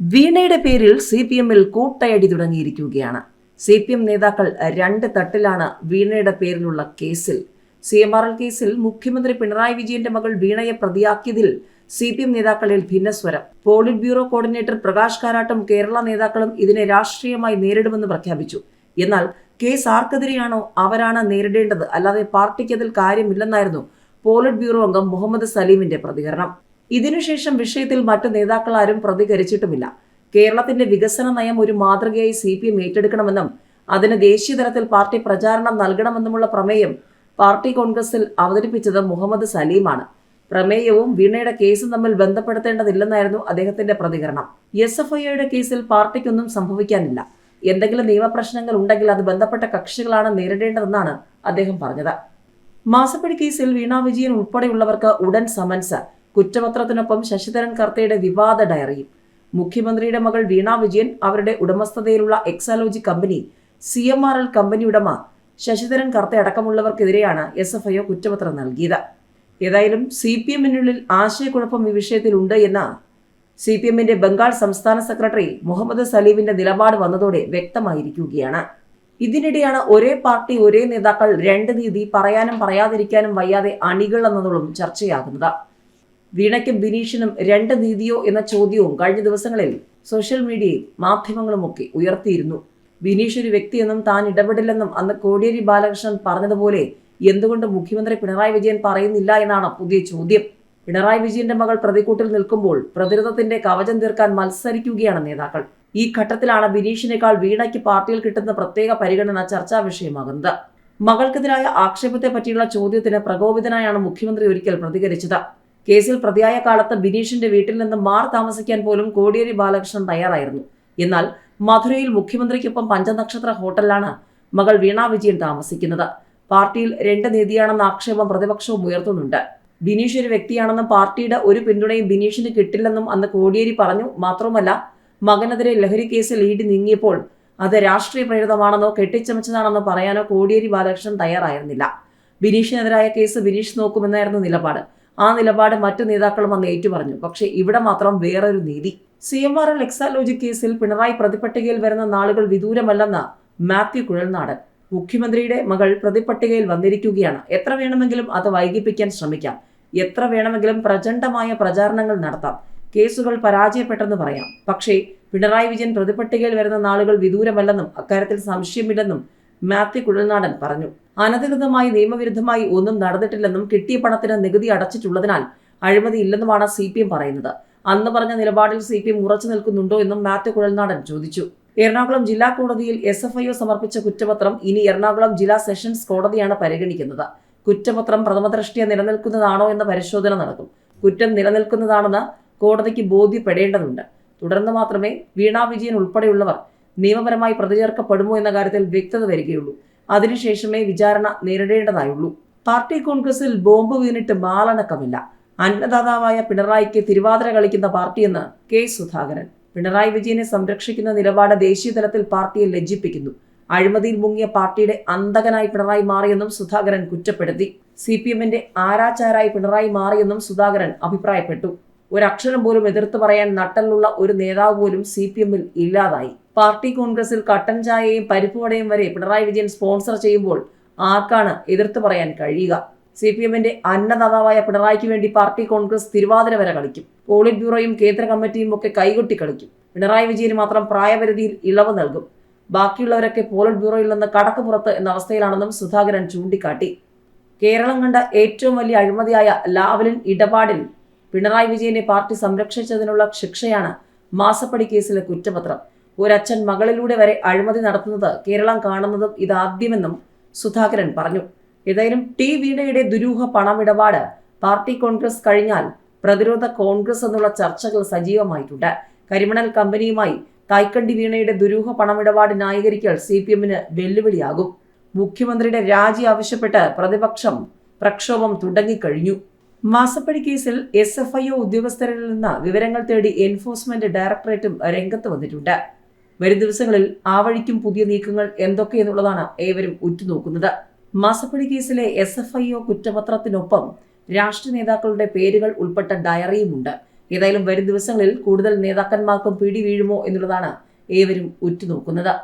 വീണയുടെ പേരിൽ C P എമ്മിൽ കൂട്ടയടി തുടങ്ങിയിരിക്കുകയാണ്. സി പി എം നേതാക്കൾ രണ്ട് തട്ടിലാണ് വീണയുടെ പേരിലുള്ള കേസിൽ. സി എം ആർ എൽ കേസിൽ മുഖ്യമന്ത്രി പിണറായി വിജയന്റെ മകൾ വീണയെ പ്രതിയാക്കിയതിൽ സി പി എം നേതാക്കളിൽ ഭിന്നസ്വരം. പോളിറ്റ് ബ്യൂറോ കോർഡിനേറ്റർ പ്രകാശ് കാരാട്ടും കേരള നേതാക്കളും ഇതിനെ രാഷ്ട്രീയമായി നേരിടുമെന്ന് പ്രഖ്യാപിച്ചു. എന്നാൽ കേസ് ആർക്കെതിരെയാണോ അവരാണ് നേരിടേണ്ടത്? അല്ലാതെ പാർട്ടിക്ക് അതിൽ കാര്യമില്ലെന്നായിരുന്നു പോളിറ്റ് ബ്യൂറോ അംഗം മുഹമ്മദ് സലീമിന്റെ പ്രതികരണം. ഇതിനുശേഷം വിഷയത്തിൽ മറ്റു നേതാക്കൾ ആരും പ്രതികരിച്ചിട്ടുമില്ല. കേരളത്തിന്റെ വികസന നയം ഒരു മാതൃകയായി സി പി എം ഏറ്റെടുക്കണമെന്നും അതിന് ദേശീയ തലത്തിൽ പാർട്ടി പ്രചാരണം നൽകണമെന്നുമുള്ള പ്രമേയം പാർട്ടി കോൺഗ്രസിൽ അവതരിപ്പിച്ചത് മുഹമ്മദ് സലീമാണ്. പ്രമേയവും വീണയുടെ കേസും തമ്മിൽ ബന്ധപ്പെടുത്തേണ്ടതില്ലെന്നായിരുന്നു അദ്ദേഹത്തിന്റെ പ്രതികരണം. എസ് എഫ് ഐയുടെ കേസിൽ പാർട്ടിക്കൊന്നും സംഭവിക്കാനില്ല. എന്തെങ്കിലും നിയമപ്രശ്നങ്ങൾ ഉണ്ടെങ്കിൽ അത് ബന്ധപ്പെട്ട കക്ഷികളാണ് നേരിടേണ്ടതെന്നാണ് അദ്ദേഹം പറഞ്ഞത്. മാസപ്പടി കേസിൽ വീണ വിജയൻ ഉൾപ്പെടെയുള്ളവർക്ക് ഉടൻ സമൻസ് കുറ്റപത്രത്തിനൊപ്പം ശശിധരൻ കർത്തയുടെ വിവാദ ഡയറിയും. മുഖ്യമന്ത്രിയുടെ മകൾ വീണ വിജയൻ അവരുടെ ഉടമസ്ഥതയിലുള്ള Exalogic company C M R L company ഉടമ ശശിധരൻ കർത്ത അടക്കമുള്ളവർക്കെതിരെയാണ് എസ് എഫ് ഐ കുറ്റപത്രം നൽകിയത്. ഏതായാലും സി പി എമ്മിനുള്ളിൽ ആശയക്കുഴപ്പം ഈ വിഷയത്തിലുണ്ട് എന്ന സി പി എമ്മിന്റെ ബംഗാൾ സംസ്ഥാന സെക്രട്ടറി മുഹമ്മദ് സലീമിന്റെ നിലപാട് വന്നതോടെ വ്യക്തമായിരിക്കുകയാണ്. ഇതിനിടെയാണ് ഒരേ പാർട്ടി ഒരേ നേതാക്കൾ രണ്ട് നീതി പറയാനും പറയാതിരിക്കാനും വയ്യാതെ അണികൾ എന്നതോളം ചർച്ചയാകുന്നത്. വീണയ്ക്കും ബിനീഷിനും രണ്ട് നീതിയോ എന്ന ചോദ്യവും കഴിഞ്ഞ ദിവസങ്ങളിൽ സോഷ്യൽ മീഡിയയും മാധ്യമങ്ങളുമൊക്കെ ഉയർത്തിയിരുന്നു. ബിനീഷ് ഒരു വ്യക്തിയെന്നും താൻ ഇടപെടില്ലെന്നും അന്ന് കോടിയേരി ബാലകൃഷ്ണൻ പറഞ്ഞതുപോലെ എന്തുകൊണ്ട് മുഖ്യമന്ത്രി പിണറായി വിജയൻ പറയുന്നില്ല എന്നാണ് പുതിയ ചോദ്യം. പിണറായി വിജയന്റെ മകൾ പ്രതിക്കൂട്ടിൽ നിൽക്കുമ്പോൾ പ്രതിരോധത്തിന്റെ കവചം തീർക്കാൻ മത്സരിക്കുകയാണ് നേതാക്കൾ. ഈ ഘട്ടത്തിലാണ് ബിനീഷിനേക്കാൾ വീണയ്ക്ക് പാർട്ടിയിൽ കിട്ടുന്ന പ്രത്യേക പരിഗണന ചർച്ചാ വിഷയമാകുന്നത്. മകൾക്കെതിരായ ആക്ഷേപത്തെ പറ്റിയുള്ള ചോദ്യത്തിന് പ്രകോപിതനായാണ് മുഖ്യമന്ത്രി ഒരിക്കൽ പ്രതികരിച്ചത്. കേസിൽ പ്രതിയായ കാലത്ത് ബിനീഷിന്റെ വീട്ടിൽ നിന്ന് മാർ താമസിക്കാൻ പോലും കോടിയേരി ബാലകൃഷ്ണൻ തയ്യാറായിരുന്നു. എന്നാൽ മധുരയിൽ മുഖ്യമന്ത്രിക്കൊപ്പം പഞ്ചനക്ഷത്ര ഹോട്ടലിലാണ് മകൾ വീണ വിജയൻ താമസിക്കുന്നത്. പാർട്ടിയിൽ രണ്ട് നീതിയാണെന്ന ആക്ഷേപം പ്രതിപക്ഷവും ഉയർത്തുന്നുണ്ട്. ബിനീഷ് ഒരു വ്യക്തിയാണെന്നും പാർട്ടിയുടെ ഒരു പിന്തുണയും ബിനീഷിന് കിട്ടില്ലെന്നും അന്ന് കോടിയേരി പറഞ്ഞു. മാത്രവുമല്ല മകനെതിരെ ലഹരി കേസിൽ ഈടി നീങ്ങിയപ്പോൾ അത് രാഷ്ട്രീയ പ്രേരിതമാണെന്നോ കെട്ടിച്ചമച്ചതാണെന്നോ പറയാനോ കോടിയേരി ബാലകൃഷ്ണൻ തയ്യാറായിരുന്നില്ല. ബിനീഷിനെതിരായ കേസ് ബിനീഷ് നോക്കുമെന്നായിരുന്നു നിലപാട്. ആ നിലപാട് മറ്റു നേതാക്കളും അന്ന് ഏറ്റുപറഞ്ഞു. പക്ഷെ ഇവിടെ മാത്രം വേറൊരു നീതി. C M R L Exalogic കേസിൽ പിണറായി പ്രതിപട്ടികയിൽ വരുന്ന നാളുകൾ വിദൂരമല്ലെന്ന് മാത്യു കുഴൽനാടൻ മുഖ്യമന്ത്രിയുടെ മകൾ പ്രതിപട്ടികയിൽ വന്നിരിക്കുകയാണ്. എത്ര വേണമെങ്കിലും അത് വൈകിപ്പിക്കാൻ ശ്രമിക്കാം. എത്ര വേണമെങ്കിലും പ്രചണ്ഡമായ പ്രചാരണങ്ങൾ നടത്താം. കേസുകൾ പരാജയപ്പെട്ടെന്ന് പറയാം. പക്ഷേ പിണറായി വിജയൻ പ്രതിപട്ടികയിൽ വരുന്ന നാളുകൾ വിദൂരമല്ലെന്നും അക്കാര്യത്തിൽ സംശയമില്ലെന്നും മാത്യു കുഴൽനാടൻ പറഞ്ഞു. അനധികൃതമായി നിയമവിരുദ്ധമായി ഒന്നും നടന്നിട്ടില്ലെന്നും കിട്ടിയ പണത്തിന് നികുതി അടച്ചിട്ടുള്ളതിനാൽ അഴിമതി ഇല്ലെന്നുമാണ് സി പി എം പറയുന്നത്. അന്ന് പറഞ്ഞ നിലപാടിൽ സി പി എം ഉറച്ചു നിൽക്കുന്നുണ്ടോ എന്നും മാത്യു കുഴൽനാടൻ ചോദിച്ചു. എറണാകുളം ജില്ലാ കോടതിയിൽ എസ് എഫ് ഐ ഒ സമർപ്പിച്ച കുറ്റപത്രം ഇനി എറണാകുളം ജില്ലാ സെഷൻസ് കോടതിയാണ് പരിഗണിക്കുന്നത്. കുറ്റപത്രം പ്രഥമദൃഷ്ടിയ നിലനിൽക്കുന്നതാണോ എന്ന പരിശോധന നടക്കും. കുറ്റം നിലനിൽക്കുന്നതാണെന്ന് കോടതിക്ക് ബോധ്യപ്പെടേണ്ടതുണ്ട്. തുടർന്ന് മാത്രമേ വീണാ വിജയൻ ഉൾപ്പെടെയുള്ളവർ നിയമപരമായി പ്രതിചേർക്കപ്പെടുമോ എന്ന കാര്യത്തിൽ വ്യക്തത വരികയുള്ളൂ. അതിനുശേഷമേ വിചാരണ നേരിടേണ്ടതായുള്ളൂ. പാർട്ടി കോൺഗ്രസിൽ ബോംബ് വീണിട്ട് മാലണക്കമില്ല അന്നദാതാവായ പിണറായിക്ക് തിരുവാതിര കളിക്കുന്ന പാർട്ടിയെന്ന് കെ സുധാകരൻ. പിണറായി വിജയനെ സംരക്ഷിക്കുന്ന നിലപാട് ദേശീയ തലത്തിൽ പാർട്ടിയെ ലജ്ജിപ്പിക്കുന്നു. അഴിമതിയിൽ മുങ്ങിയ പാർട്ടിയുടെ അന്തകനായി പിണറായി മാറിയെന്നും സുധാകരൻ കുറ്റപ്പെടുത്തി. സി പി എമ്മിന്റെ ആരാച്ചാരായി പിണറായി മാറിയെന്നും സുധാകരൻ അഭിപ്രായപ്പെട്ടു. ഒരക്ഷരം പോലും എതിർത്ത് പറയാൻ നട്ടലുള്ള ഒരു നേതാവ് പോലും സി പി എമ്മിൽ ഇല്ലാതായി. പാർട്ടി കോൺഗ്രസിൽ കട്ടൻ ചായയും പരിപ്പുവടയും വരെ പിണറായി വിജയൻ സ്പോൺസർ ചെയ്യുമ്പോൾ ആർക്കാണ് എതിർത്ത് പറയാൻ കഴിയുക? സി പി എമ്മിന്റെ അന്നദാതാവായ പിണറായിക്ക് വേണ്ടി പാർട്ടി കോൺഗ്രസ് തിരുവാതിര വരെ കളിക്കും. പോളിറ്റ് ബ്യൂറോയും കേന്ദ്ര കമ്മിറ്റിയും ഒക്കെ കൈകൊട്ടി കളിക്കും. പിണറായി വിജയന് മാത്രം പ്രായപരിധിയിൽ ഇളവ് നൽകും. ബാക്കിയുള്ളവരൊക്കെ പോളിറ്റ് ബ്യൂറോയിൽ നിന്ന് കടക്ക് പുറത്ത് എന്ന അവസ്ഥയിലാണെന്നും സുധാകരൻ ചൂണ്ടിക്കാട്ടി. കേരളം കണ്ട ഏറ്റവും വലിയ അഴിമതിയായ ലാവലിൻ ഇടപാടിൽ പിണറായി വിജയനെ പാർട്ടി സംരക്ഷിച്ചതിനുള്ള ശിക്ഷയാണ് മാസപ്പടി കേസിലെ കുറ്റപത്രം. ഒരച്ഛൻ മകളിലൂടെ വരെ അഴിമതി നടത്തുന്നത് കേരളം കാണുന്നതും ഇതാദ്യമെന്നും സുധാകരൻ പറഞ്ഞു. ഏതായാലും ടി വീണയുടെ ദുരൂഹ പണമിടപാട് പാർട്ടി കോൺഗ്രസ് കഴിഞ്ഞാൽ പ്രതിരോധ കോൺഗ്രസ് എന്നുള്ള ചർച്ചകൾ സജീവമായിട്ടുണ്ട്. കരിമണൽ കമ്പനിയുമായി തായ്ക്കണ്ടി വീണയുടെ ദുരൂഹ പണമിടപാട് ന്യായീകരിക്കൽ സി പി എമ്മിന് വെല്ലുവിളിയാകും. മുഖ്യമന്ത്രിയുടെ രാജി ആവശ്യപ്പെട്ട് പ്രതിപക്ഷം പ്രക്ഷോഭം തുടങ്ങിക്കഴിഞ്ഞു. മാസപ്പടി കേസിൽ എസ് എഫ് ഐ ഒ ഉദ്യോഗസ്ഥരിൽ നിന്ന് വിവരങ്ങൾ തേടി എൻഫോഴ്സ്മെന്റ് ഡയറക്ടറേറ്റും രംഗത്ത് വന്നിട്ടുണ്ട്. വരും ദിവസങ്ങളിൽ ആ വഴിക്കും പുതിയ നീക്കങ്ങൾ എന്തൊക്കെയെന്നുള്ളതാണ് ഏവരും ഉറ്റുനോക്കുന്നത്. മാസപ്പടി കേസിലെ എസ് എഫ് ഐ ഒ കുറ്റപത്രത്തിനൊപ്പം രാഷ്ട്രീയ നേതാക്കളുടെ പേരുകൾ ഉൾപ്പെട്ട ഡയറിയുമുണ്ട്. ഏതായാലും വരും ദിവസങ്ങളിൽ കൂടുതൽ നേതാക്കന്മാർക്കും പിടി വീഴുമോ എന്നുള്ളതാണ് ഏവരും ഉറ്റുനോക്കുന്നത്.